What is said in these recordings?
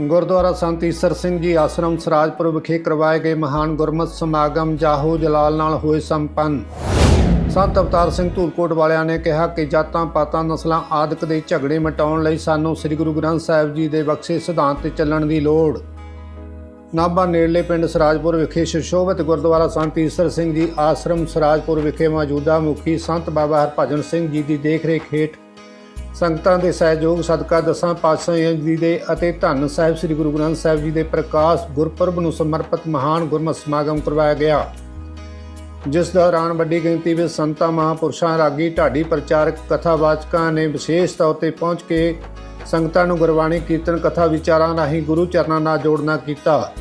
ਗੁਰਦੁਆਰਾ ਸੰਤ ਈਸਰ ਸਿੰਘ ਜੀ ਆਸ਼ਰਮ ਸਰਾਜਪੁਰ ਵਿਖੇ ਕਰਵਾਏ ਗਏ ਮਹਾਨ ਗੁਰਮਤਿ ਸਮਾਗਮ ਜਾਹੋ ਜਲਾਲ ਨਾਲ ਹੋਏ ਸੰਪੰਨ। ਸੰਤ ਅਵਤਾਰ ਸਿੰਘ ਧੂਲਕੋਟ ਵਾਲਿਆਂ ਨੇ ਕਿਹਾ ਕਿ ਜਾਤਾਂ ਪਾਤਾਂ ਨਸਲਾਂ ਆਦਿਕ ਦੇ ਝਗੜੇ ਮਿਟਾਉਣ ਲਈ ਸਾਨੂੰ ਸ੍ਰੀ ਗੁਰੂ ਗ੍ਰੰਥ ਸਾਹਿਬ ਜੀ ਦੇ ਬਖਸ਼ੇ ਸਿਧਾਂਤ ਤੇ ਚੱਲਣ ਦੀ ਲੋੜ। ਨਾਭਾ ਨੇੜਲੇ ਪਿੰਡ ਸਰਾਜਪੁਰ ਵਿਖੇ ਸ਼ਿਸ਼ੋਭਿਤ ਗੁਰਦੁਆਰਾ ਸੰਤ ਈਸਰ ਸਿੰਘ ਜੀ ਆਸ਼ਰਮ ਸਰਾਜਪੁਰ ਵਿਖੇ ਮੌਜੂਦਾ ਮੁਖੀ ਸੰਤ ਬਾਬਾ ਹਰਭਜਨ ਸਿੰਘ ਜੀ ਦੀ ਦੇਖਰੇਖ ਹੇਠ ਸੰਗਤਾਂ ਦੇ ਸਹਿਯੋਗ ਸਦਕਾ ਦਸਾਂ ਪਾਤਸ਼ਾਹਾਂ ਜੀ ਦੇ ਅਤੇ ਧੰਨ ਸਾਹਿਬ ਸ੍ਰੀ ਗੁਰੂ ਗ੍ਰੰਥ ਸਾਹਿਬ ਜੀ ਦੇ ਪ੍ਰਕਾਸ਼ ਗੁਰਪੁਰਬ ਨੂੰ ਸਮਰਪਿਤ ਮਹਾਨ ਗੁਰਮਤਿ ਸਮਾਗਮ ਕਰਵਾਇਆ ਗਿਆ। ਜਿਸ ਦੌਰਾਨ ਵੱਡੀ ਗਿਣਤੀ ਵਿੱਚ ਸੰਤਾਂ, ਮਹਾਂਪੁਰਸ਼ਾਂ, ਰਾਗੀ, ਢਾਡੀ ਪ੍ਰਚਾਰਕ, ਕਥਾਵਾਚਕਾਂ ਨੇ ਵਿਸ਼ੇਸ਼ ਤੌਰ ਤੇ ਪਹੁੰਚ ਕੇ ਸੰਗਤਾਂ ਨੂੰ ਗੁਰਬਾਣੀ, ਕੀਰਤਨ, ਕਥਾ ਵਿਚਾਰਾਂ ਰਾਹੀਂ ਗੁਰੂ ਚਰਨਾਂ ਨਾਲ ਜੋੜਨਾ ਕੀਤਾ।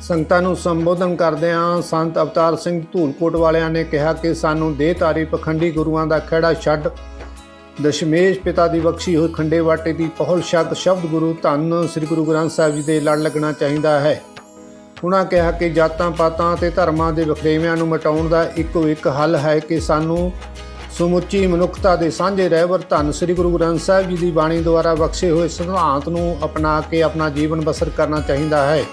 ਸੰਗਤਾਂ ਨੂੰ ਸੰਬੋਧਨ ਕਰਦਿਆਂ ਸੰਤ ਅਵਤਾਰ ਸਿੰਘ ਧੂਲਕੋਟ ਵਾਲਿਆਂ ਨੇ ਕਿਹਾ ਕਿ ਸਾਨੂੰ ਦੇਹਧਾਰੀ ਪਖੰਡੀ ਗੁਰੂਆਂ ਦਾ ਖਹਿੜਾ ਛੱਡ ਦਸ਼ਮੇਸ਼ ਪਿਤਾ ਦੀ ਬਖਸ਼ੀ ਹੋਈ ਖੰਡੇ ਵਾਟੇ ਦੀ ਪਹਲ ਸ਼ਬਦ ਸ਼ਬਦ ਗੁਰੂ ਧੰਨ ਸ੍ਰੀ ਗੁਰੂ ਗ੍ਰੰਥ ਸਾਹਿਬ ਜੀ ਦੇ ਲੜ ਲੱਗਣਾ ਚਾਹੀਦਾ ਹੈ। ਉਹਨਾਂ ਕਿਹਾ ਕਿ ਜਾਤਾਂ ਪਾਤਾਂ ਤੇ ਧਰਮਾਂ ਦੇ ਵਖਰੇਵਿਆਂ ਨੂੰ ਮਿਟਾਉਣ ਦਾ ਇੱਕੋ ਇੱਕ ਹੱਲ ਹੈ ਕਿ ਸਾਨੂੰ ਸਮੁੱਚੀ ਮਨੁੱਖਤਾ ਦੇ ਸਾਂਝੇ ਰਹਿਬਰ ਧੰਨ ਸ੍ਰੀ ਗੁਰੂ ਗ੍ਰੰਥ ਸਾਹਿਬ ਜੀ ਦੀ ਬਾਣੀ ਦੁਆਰਾ ਬਖਸ਼ੇ ਹੋਏ ਸਿਧਾਂਤ ਨੂੰ ਅਪਣਾ ਕੇ ਆਪਣਾ ਜੀਵਨ ਬਸਰ ਕਰਨਾ ਚਾਹੀਦਾ ਹੈ।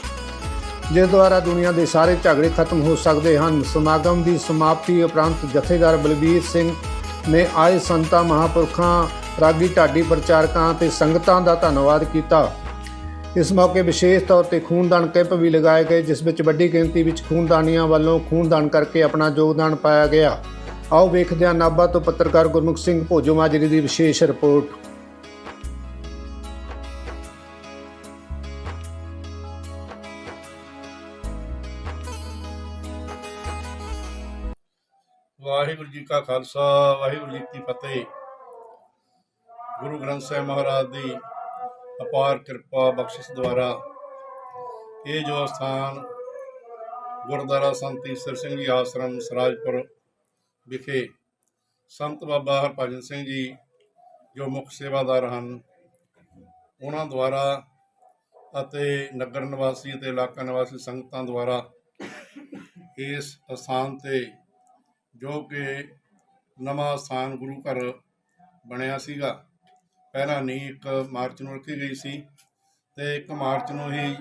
ਜਿਸ ਦੁਆਰਾ ਦੁਨੀਆ ਦੇ ਸਾਰੇ ਝਗੜੇ ਖਤਮ ਹੋ ਸਕਦੇ ਹਨ। ਸਮਾਗਮ ਦੀ ਸਮਾਪਤੀ ਉਪਰੰਤ ਜਥੇਦਾਰ ਬਲਬੀਰ ਸਿੰਘ ਨੇ ਆਏ ਸੰਤਾਂ, ਮਹਾਂਪੁਰਖਾਂ, ਰਾਗੀ ਢਾਡੀ ਪ੍ਰਚਾਰਕਾਂ ਤੇ ਸੰਗਤਾਂ ਦਾ ਧੰਨਵਾਦ ਕੀਤਾ। ਇਸ ਮੌਕੇ ਵਿਸ਼ੇਸ਼ ਤੌਰ ਤੇ ਖੂਨਦਾਨ ਕੈਂਪ ਵੀ ਲਗਾਏ ਗਏ, ਜਿਸ ਵਿੱਚ ਵੱਡੀ ਗਿਣਤੀ ਵਿੱਚ ਖੂਨਦਾਨੀਆਂ ਵੱਲੋਂ ਖੂਨਦਾਨ ਕਰਕੇ ਆਪਣਾ ਯੋਗਦਾਨ ਪਾਇਆ ਗਿਆ। ਆਓ ਵੇਖਦੇ ਹਾਂ ਨਾਭਾ ਤੋਂ ਪੱਤਰਕਾਰ ਗੁਰਮੁਖ ਸਿੰਘ ਭੋਜੋ ਮਾਜਰੀ ਦੀ ਵਿਸ਼ੇਸ਼ ਰਿਪੋਰਟ। ਵਾਹਿਗੁਰੂ ਜੀ ਕਾ ਖਾਲਸਾ, ਵਾਹਿਗੁਰੂ ਜੀ ਕੀ ਫਤਿਹ। ਗੁਰੂ ਗ੍ਰੰਥ ਸਾਹਿਬ ਮਹਾਰਾਜ ਦੀ ਅਪਾਰ ਕਿਰਪਾ, ਬਖਸ਼ਿਸ਼ ਦੁਆਰਾ ਇਹ ਜੋ ਸਥਾਨ ਗੁਰਦੁਆਰਾ ਸੰਤ ਈਸਰ ਸਿੰਘ ਜੀ ਆਸ਼ਰਮ, ਸਰਾਜਪੁਰ ਵਿਖੇ ਸੰਤ ਬਾਬਾ ਹਰਭਜਨ ਸਿੰਘ ਜੀ ਜੋ ਮੁੱਖ ਸੇਵਾਦਾਰ ਹਨ, ਉਹਨਾਂ ਦੁਆਰਾ ਅਤੇ ਨਗਰ ਨਿਵਾਸੀ ਅਤੇ ਇਲਾਕਾ ਨਿਵਾਸੀ ਸੰਗਤਾਂ ਦੁਆਰਾ ਇਸ ਸਥਾਨ ਤੇ ਜੋ ਕਿ ਨਵਾਂ ਸਥਾਨ ਗੁਰੂ ਘਰ ਬਣਿਆ ਸੀਗਾ। ਪਹਿਲਾਂ ਨੀ ਇੱਕ ਮਾਰਚ ਨੂੰ ਰੱਖੀ ਗਈ ਸੀ ਤੇ 1 ਮਾਰਚ ਨੂੰ ਹੀ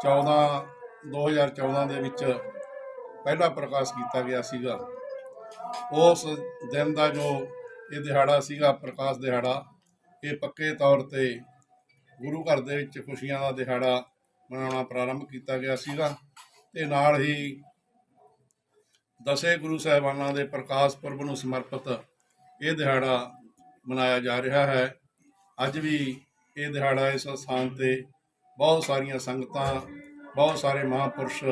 14 2014 ਦੇ ਵਿੱਚ ਪਹਿਲਾ ਪ੍ਰਕਾਸ਼ ਕੀਤਾ ਗਿਆ ਸੀਗਾ। ਉਸ ਦਿਨ ਦਾ ਜੋ ਇਹ ਦਿਹਾੜਾ ਸੀਗਾ, ਪ੍ਰਕਾਸ਼ ਦਿਹਾੜਾ, ਇਹ ਪੱਕੇ ਤੌਰ ਤੇ ਗੁਰੂ ਘਰ ਦੇ ਵਿੱਚ ਖੁਸ਼ੀਆਂ ਦਾ ਦਿਹਾੜਾ ਮਨਾਉਣਾ ਪ੍ਰਾਰੰਭ ਕੀਤਾ ਗਿਆ ਸੀਗਾ ਤੇ ਨਾਲ ਹੀ ਦਸੇ ਗੁਰੂ ਸਾਹਿਬਾਨਾਂ ਦੇ ਪ੍ਰਕਾਸ਼ ਪੁਰਬ ਨੂੰ ਸਮਰਪਿਤ ਇਹ ਦਿਹਾੜਾ ਮਨਾਇਆ ਜਾ ਰਿਹਾ ਹੈ। ਅੱਜ ਵੀ ਇਹ ਦਿਹਾੜਾ ਇਸ ਸਥਾਨ ਤੇ ਬਹੁਤ ਸਾਰੀਆਂ ਸੰਗਤਾਂ, ਬਹੁਤ ਸਾਰੇ ਮਹਾਂਪੁਰਸ਼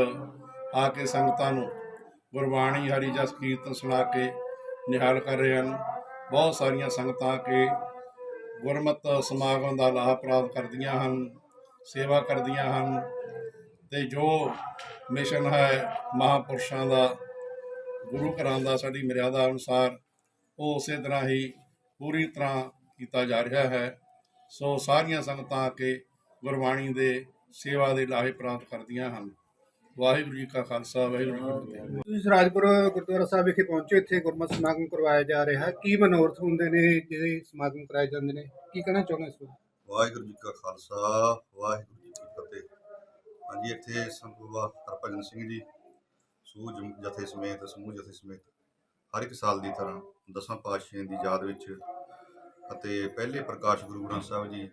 ਆ ਕੇ ਸੰਗਤਾਂ ਨੂੰ ਗੁਰਬਾਣੀ ਹਰੀ ਜਸ ਕੀਰਤਨ ਸੁਣਾ ਕੇ ਨਿਹਾਲ ਕਰ ਰਹੇ ਹਨ। ਬਹੁਤ ਸਾਰੀਆਂ ਸੰਗਤਾਂ ਆ ਕੇ ਗੁਰਮਤ ਸਮਾਗਮ ਦਾ ਲਾਭ ਪ੍ਰਾਪਤ ਕਰਦੀਆਂ ਹਨ, ਸੇਵਾ ਕਰਦੀਆਂ ਹਨ ਤੇ ਜੋ ਮਿਸ਼ਨ ਹੈ ਮਹਾਂਪੁਰਸ਼ਾਂ ਦਾ ਗੁਰੂ ਘਰਾਂ ਦਾ ਸਾਡੀ ਮਰਿਆਦਾ ਅਨੁਸਾਰ ਉਹ ਉਸੇ ਤਰ੍ਹਾਂ ਹੀ ਪੂਰੀ ਤਰ੍ਹਾਂ ਕੀਤਾ ਜਾ ਰਿਹਾ ਹੈ। ਸੋ ਸਾਰੀਆਂ ਸੰਗਤਾਂ ਆ ਕੇ ਗੁਰਬਾਣੀ ਦੇ ਸੇਵਾ ਦੇ ਲਾਹੇ ਪ੍ਰਾਪਤ ਕਰਦੀਆਂ ਹਨ। ਵਾਹਿਗੁਰੂ ਜੀ ਕਾ ਖਾਲਸਾ ਵਾਹਿਗੁਰੂ ਜੀ ਕੀ ਫਤਿਹ। ਤੁਸੀਂ ਸਰਾਜਪੁਰ ਗੁਰਦੁਆਰਾ ਸਾਹਿਬ ਵਿਖੇ ਪਹੁੰਚੇ ਇੱਥੇ ਗੁਰਮਤਿ ਸਮਾਗਮ ਕਰਵਾਇਆ ਜਾ ਰਿਹਾ। ਹੈ ਕੀ ਮਨੋਰਥ ਹੁੰਦੇ ਨੇ ਜਿਹੜੇ ਸਮਾਗਮ ਕਰਾਏ ਜਾਂਦੇ ਨੇ? ਕੀ ਕਹਿਣਾ ਚਾਹੁੰਦੇ ਇਸ ਵਾਹਿਗੁਰੂ ਜੀ ਕਾ ਖਾਲਸਾ ਵਾਹਿਗੁਰੂ ਜੀ ਕੀ ਫਤਿਹ। ਹਾਂਜੀ ਇੱਥੇ ਸੰਤ ਬਾਬਾ ਹਰਭਜਨ ਸਿੰਘ ਜੀ ਸੂਝ ਜਥੇ ਸਮੇਤ ਸਮੂਹ ਜਥੇ ਸਮੇਤ ਹਰ ਇੱਕ ਸਾਲ ਦੀ ਤਰ੍ਹਾਂ ਦਸਾਂ ਪਾਤਸ਼ਾਹਾਂ ਦੀ ਯਾਦ ਵਿੱਚ ਅਤੇ ਪਹਿਲੇ ਪ੍ਰਕਾਸ਼ ਗੁਰੂ ਗ੍ਰੰਥ ਸਾਹਿਬ ਜੀ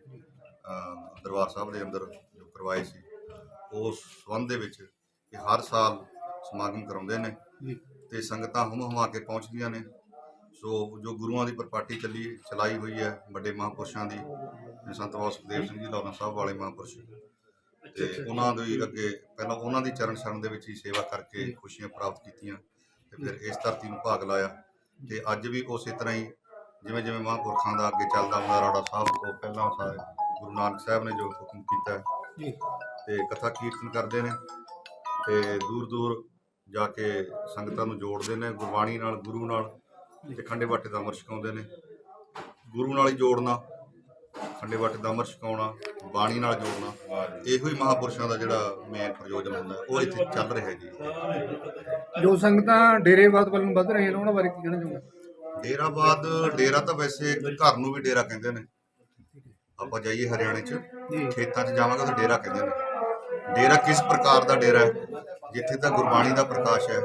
ਦਰਬਾਰ ਸਾਹਿਬ ਦੇ ਅੰਦਰ ਜੋ ਕਰਵਾਏ ਸੀ ਉਸ ਸੰਬੰਧ ਦੇ ਵਿੱਚ ਇਹ ਹਰ ਸਾਲ ਸਮਾਗਮ ਕਰਾਉਂਦੇ ਨੇ। ਤੇ ਸੰਗਤਾਂ ਹੁਮ ਹੁਮਾ ਕੇ ਪਹੁੰਚਦੀਆਂ ਨੇ ਸੋ ਜੋ ਗੁਰੂਆਂ ਦੀ ਪ੍ਰਪਾਟੀ ਚੱਲੀ ਚਲਾਈ ਹੋਈ ਹੈ ਵੱਡੇ ਮਹਾਂਪੁਰਸ਼ਾਂ ਦੀ ਸੰਤ ਬਾਬਾ ਸੁਖਦੇਵ ਸਿੰਘ ਜੀ ਲਾਹੌਰ ਸਾਹਿਬ ਵਾਲੇ ਮਹਾਂਪੁਰਸ਼ ਤੇ ਉਹਨਾਂ ਦੇ ਅੱਗੇ ਪਹਿਲਾਂ ਉਹਨਾਂ ਦੀ ਚਰਨ ਸ਼ਰਨ ਦੇ ਵਿੱਚ ਹੀ ਸੇਵਾ ਕਰਕੇ ਖੁਸ਼ੀਆਂ ਪ੍ਰਾਪਤ ਕੀਤੀਆਂ ਤੇ ਫਿਰ ਇਸ ਧਰਤੀ ਨੂੰ ਭਾਗ ਲਾਇਆ ਤੇ ਅੱਜ ਵੀ ਉਸੇ ਤਰ੍ਹਾਂ ਹੀ ਜਿਵੇਂ ਜਿਵੇਂ ਮਹਾਂਪੁਰਖਾਂ ਦਾ ਅੱਗੇ ਚੱਲਦਾ ਹੁੰਦਾ ਰਾੜਾ ਸਾਹਿਬ ਤੋਂ ਪਹਿਲਾਂ ਸਾਰੇ ਗੁਰੂ ਨਾਨਕ ਸਾਹਿਬ ਨੇ ਜੋ ਹੁਕਮ ਕੀਤਾ ਜੀ। ਤੇ ਕਥਾ ਕੀਰਤਨ ਕਰਦੇ ਨੇ ਤੇ ਦੂਰ ਦੂਰ ਜਾ ਕੇ ਸੰਗਤਾਂ ਨੂੰ ਜੋੜਦੇ ਨੇ ਗੁਰਬਾਣੀ ਨਾਲ ਗੁਰੂ ਨਾਲ ਤੇ ਖੰਡੇ ਬਾਟੇ ਦਾ ਅਮਰ ਛਕਾਉਂਦੇ ਨੇ। ਗੁਰੂ ਨਾਲ ਹੀ ਜੋੜਨਾ ਖੰਡੇ ਬਾਟੇ ਦਾ ਅਮਰ ਛਕਾਉਣਾ ਬਾਣੀ ਨਾਲ ਜੋੜਨਾ। ਇਹੋ ਹੀ ਮਹਾਪੁਰਸ਼ਾਂ ਦਾ ਜਿਹੜਾ ਮੇਨ ਪ੍ਰਯੋਜਨ ਹੁੰਦਾ ਉਹ ਇੱਥੇ ਚੱਲ ਰਿਹਾ ਜੀ। ਜੋ ਸੰਗਤਾਂ ਡੇਰੇਵਾਦ ਵੱਲ ਵੱਧ ਰਹੀਆਂ ਨੇ ਉਹਨਾਂ ਬਾਰੇ ਕੀ ਕਹਿਣਾ ਚਾਹੁੰਦੇ ਡੇਰਾਬਾਦ ਡੇਰਾ ਤਾਂ ਵੈਸੇ ਘਰ ਨੂੰ ਵੀ ਡੇਰਾ ਕਹਿੰਦੇ ਨੇ। ਆਪਾਂ ਜਾਈਏ ਹਰਿਆਣੇ 'ਚ ਖੇਤਾਂ 'ਚ ਜਾਵਾਂਗੇ ਤਾਂ ਡੇਰਾ ਕਹਿੰਦੇ ਨੇ। ਡੇਰਾ ਕਿਸ ਪ੍ਰਕਾਰ ਦਾ ਡੇਰਾ ਹੈ? ਜਿੱਥੇ ਤਾਂ ਗੁਰਬਾਣੀ ਦਾ ਪ੍ਰਕਾਸ਼ ਹੈ।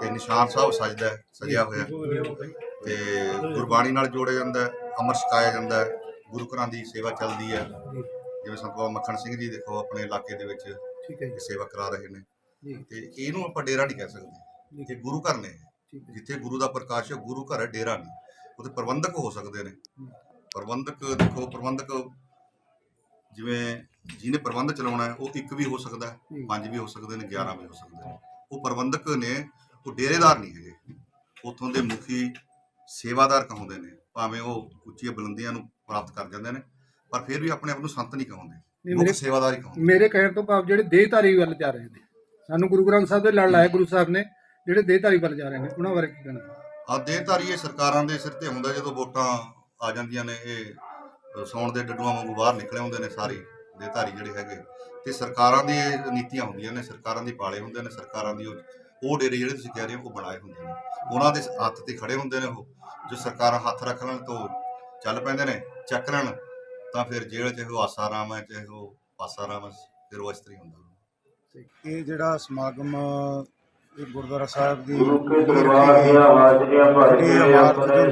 ਤੇ ਨਿਸ਼ਾਨ ਸਾਹਿਬ ਸਜਦਾ ਸਜਿਆ ਹੋਇਆ। ਤੇ ਗੁਰਬਾਣੀ ਨਾਲ ਜੋੜਿਆ ਜਾਂਦਾ ਹੈ ਅੰਮ੍ਰਿਤ ਛਕਾਇਆ ਜਾਂਦਾ ਹੈ। ਗੁਰੂ ਘਰਾਂ ਦੀ ਸੇਵਾ ਚੱਲਦੀ ਹੈ। ਜਿਵੇਂ ਸੰਤ ਬਾਬਾ ਮੱਖਣ ਸਿੰਘ ਜੀ ਦੇਖੋ ਆਪਣੇ ਇਲਾਕੇ ਦੇ ਵਿੱਚ ਠੀਕ ਹੈ ਇਹ ਸੇਵਾ ਕਰਾ ਰਹੇ ਨੇ। ਤੇ ਇਹਨੂੰ ਆਪਾਂ ਡੇਰਾ ਨਹੀਂ ਕਹਿ ਸਕਦੇ। ਇਹ ਗੁਰੂ ਘਰ ਨੇ। ਜਿੱਥੇ ਗੁਰੂ ਦਾ ਪ੍ਰਕਾਸ਼ ਹੈ ਗੁਰੂ ਘਰ ਹੈ ਡੇਰਾ ਨਹੀਂ। ਉਹਦੇ ਪ੍ਰਬੰਧਕ ਹੋ ਸਕਦੇ ਨੇ। ਪ੍ਰਬੰਧਕ ਦੇਖੋ ਪ੍ਰਬੰਧਕ ਜਿਵੇਂ ਜਿਹਨੇ ਪ੍ਰਬੰਧ ਚਲਾਉਣਾ ਹੈ ਉਹ ਇੱਕ ਵੀ ਹੋ ਸਕਦਾ ਹੈ। ਪੰਜ ਵੀ ਹੋ ਸਕਦੇ ਨੇ 11 ਵੀ ਹੋ ਸਕਦੇ ਨੇ। ਉਹ ਪ੍ਰਬੰਧਕ ਨੇ ਉਹ ਡੇਰੇਦਾਰ ਨਹੀਂ ਹੈਗੇ। ਉਥੋਂ ਦੇ ਮੁਖੀ ਸੇਵਾਦਾਰ ਕਹਾਉਂਦੇ ਨੇ। ਭਾਵੇਂ ਉਹ ਉੱਚੀਆਂ ਬੁਲੰਦੀਆਂ ਨੂੰ ਪ੍ਰਾਪਤ ਕਰ ਜਾਂਦੇ ਨੇ ਪਰ ਫਿਰ ਵੀ ਆਪਣੇ ਆਪ ਨੂੰ ਸੰਤ ਨਹੀਂ ਕਹਾਉਂਦੇ ਮੁੱਖ ਮੇਰੇ- ਸੇਵਾਦਾਰ ਹੀ ਕਹਾਉਂਦੇ। ਮੇਰੇ ਕਹਿਣ ਤੋਂ ਭਾਵ ਜਿਹੜੇ ਦੇਹਧਾਰੀ ਵੱਲ ਜਾ ਰਹੇ ਨੇ ਸਾਨੂੰ ਗੁਰੂ ਗ੍ਰੰਥ ਸਾਹਿਬ ਦੇ ਲੜ ਲਾਇਆ ਗੁਰੂ ਸਾਹਿਬ ਨੇ ਜਿਹੜੇ ਦੇਹਧਾਰੀ ਵੱਲ ਜਾ ਰਹੇ ਨੇ ਉਹਨਾਂ ਬਾਰੇ ਕੀ ਕਹਿਣਾ? ਆ ਦੇਹਧਾਰੀ ਇਹ ਸਰਕਾਰਾਂ ਦੇ ਸਿਰ ਤੇ ਹੁੰਦਾ ਜਦੋਂ ਵੋਟਾਂ ਆ ਜਾਂਦੀਆਂ ਨੇ ਇਹ ਸੌਣ ਦੇ ਡੱਡੂਆਂ ਵਾਂਗੂ ਬਾਹਰ ਨਿਕਲੇ ਹੁੰਦੇ ਨੇ ਸਾਰੇ ਦੇਹਧਾਰੀ ਜਿਹੜੇ ਹੈਗੇ ਤੇ ਸਰਕਾਰਾਂ ਦੀ ਨੀਤੀਆਂ ਹੁੰਦੀਆਂ ਨੇ ਸਰਕਾਰਾਂ ਦੀ ਪਾਲੇ ਹੁੰਦੇ ਨੇ ਸਰਕਾਰਾਂ ਦੀ ਉਹ ਉਹ ਡੇਰੇ ਜਿਹੜੇ ਤੁਸੀਂ ਕਹਿ ਰਹੇ ਹੋ ਉਹ ਬਣਾਏ ਹੁੰਦੇ ਨੇ। ਉਹਨਾਂ ਦੇ ਹੱਥ ਤੇ ਖੜੇ ਹੁੰਦੇ ਨੇ ਉਹ ਜੋ ਸਰਕਾਰਾਂ ਹੱਥ ਰੱਖ ਲੈਣ ਤੋਂ ਚੱਲ ਪੈਂਦੇ ਨੇ ਚੱਕ ਲੈਣ ਤਾਂ ਫਿਰ ਜੇਲ੍ਹ 'ਚ ਉਹ ਆਸਾਰਾਮ ਹੈ ਚਾਹੇ ਉਹ ਪਾਸਾਰਾਮ ਹੈ ਫਿਰ ਉਹ ਇਸ ਤਰ੍ਹਾਂ ਹੀ ਹੁੰਦਾ। ਇਹ ਜਿਹੜਾ ਸਮਾਗਮ ਇਹ ਗੁਰਦੁਆਰਾ ਸਾਹਿਬ ਦੀ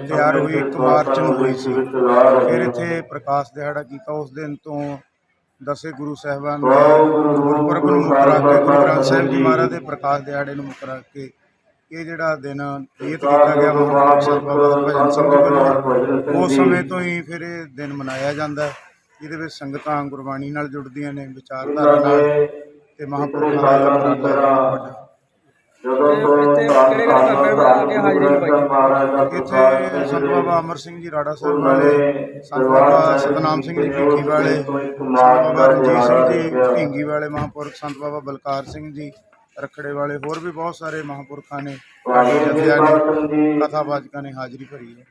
ਤਿਆਰ ਹੋਈ ਇੱਕ ਮਾਰਚ ਨੂੰ ਹੋਈ ਸੀ। ਫਿਰ ਇੱਥੇ ਪ੍ਰਕਾਸ਼ ਦਿਹਾੜਾ ਕੀਤਾ ਉਸ ਦਿਨ ਤੋਂ ਦਸੇ ਗੁਰੂ ਸਾਹਿਬਾਨ ਨੇ ਗੁਰਪੁਰਬ ਨੂੰ ਮੁੱਖ ਰੱਖ ਕੇ ਗੁਰੂ ਗ੍ਰੰਥ ਸਾਹਿਬ ਜੀ ਮਹਾਰਾਜ ਦੇ ਪ੍ਰਕਾਸ਼ ਦਿਹਾੜੇ ਨੂੰ ਮੁੱਖ ਰੱਖ ਕੇ ਇਹ ਜਿਹੜਾ ਦਿਨ ਨਿਯਤ ਕੀਤਾ ਗਿਆ ਮਹਾਂਪੁਰਖ ਸਾਹਿਬ ਬਾਬਾ ਹਰਭਜਨ ਸਿੰਘ ਜੀ ਵੱਲੋਂ ਉਸ ਸਮੇਂ ਤੋਂ ਹੀ ਫਿਰ ਇਹ ਦਿਨ ਮਨਾਇਆ ਜਾਂਦਾ ਹੈ। ਇਹਦੇ ਵਿੱਚ ਸੰਗਤਾਂ ਗੁਰਬਾਣੀ ਨਾਲ ਜੁੜਦੀਆਂ ਨੇ ਵਿਚਾਰਧਾਰਾ ਨਾਲ ਤੇ ਮਹਾਂਪੁਰਖਾਂ ਦਾ ਉਪਰਾਲਾ ਵੱਡਾ। ਜਦੋਂ ਤੋਂ ਇੱਥੇ ਸੰਤ ਬਾਬਾ ਅਮਰ ਸਿੰਘ ਜੀ ਰਾੜਾ ਸਾਹਿਬ ਵਾਲੇ ਸੰਤ ਬਾਬਾ ਸਤਨਾਮ ਸਿੰਘ ਜੀ ਭੀਖੀ ਵਾਲੇ ਸੰਤ ਬਾਬਾ ਰਣਜੀਤ ਸਿੰਘ ਜੀ ਢਿੰਗੀ ਵਾਲੇ ਮਹਾਂਪੁਰਖ ਸੰਤ ਬਾਬਾ ਬਲਕਾਰ ਸਿੰਘ ਜੀ ਰਖੜੇ ਵਾਲੇ ਹੋਰ ਵੀ ਬਹੁਤ ਸਾਰੇ ਮਹਾਂਪੁਰਖਾਂ ਨੇ ਜਥਿਆਂ ਨੇ ਕਥਾਵਾਚਕਾਂ ਨੇ ਹਾਜ਼ਰੀ ਭਰੀ ਹੈ।